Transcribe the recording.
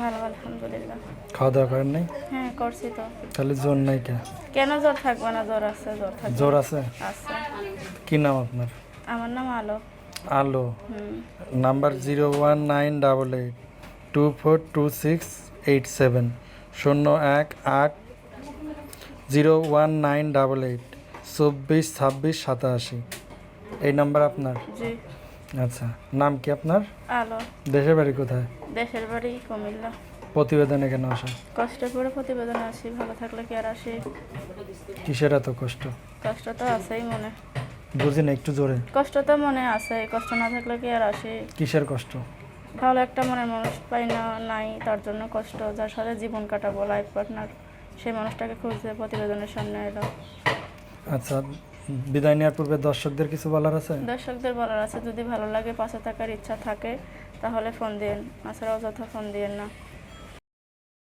ভালো আলহামদুলিল্লাহ। খাওয়া দাওয়া করেন নাই? হ্যাঁ করছি তো। তাহলে জোর নাই কে? কেন জ্বর থাকবে না? জ্বর আছে জ্বর থাকবে। জোর আছে? আছে। কি নাম আপনার? আমার নাম Alo. Alo. Number zero one nine double eight two four two six eight seven শূন্য এক আট zero one nine double eight চব্বিশ ছাব্বিশ সাতাশি। এই নাম্বার আপনার? জি। আচ্ছা নাম কি আপনার? আলো। দেশের বাড়ি কোথায়? দেশের বাড়ি কুমিল্লা। প্রতিবেদনে কেন আসা কষ্ট করে প্রতিবেদনে আসি ভালো থাকলে কি আর আসি? কিসের এত কষ্ট? কষ্ট তো আছেই মনে। বুঝি না একটু জোরে। কষ্ট তো মনে আছে কষ্ট না থাকলে কি আর আসি? কিসের কষ্ট? ভালো একটা মনের মানুষ পাই না নাই তার জন্য কষ্ট। যার সাথে জীবন কাটাবো লাইফ পার্টনার সেই মানুষটাকে খুঁজতে প্রতিবেদনের সামনে এলো। আচ্ছা বিদায় নেওয়ার পূর্বে দর্শকদের কিছু বলার আছে? দর্শকদের বলার আছে, যদি ভালো লাগে পাশে থাকার ইচ্ছা থাকে, তাহলে ফোন দিন আসলে অযথা ফোন দিয়েন না।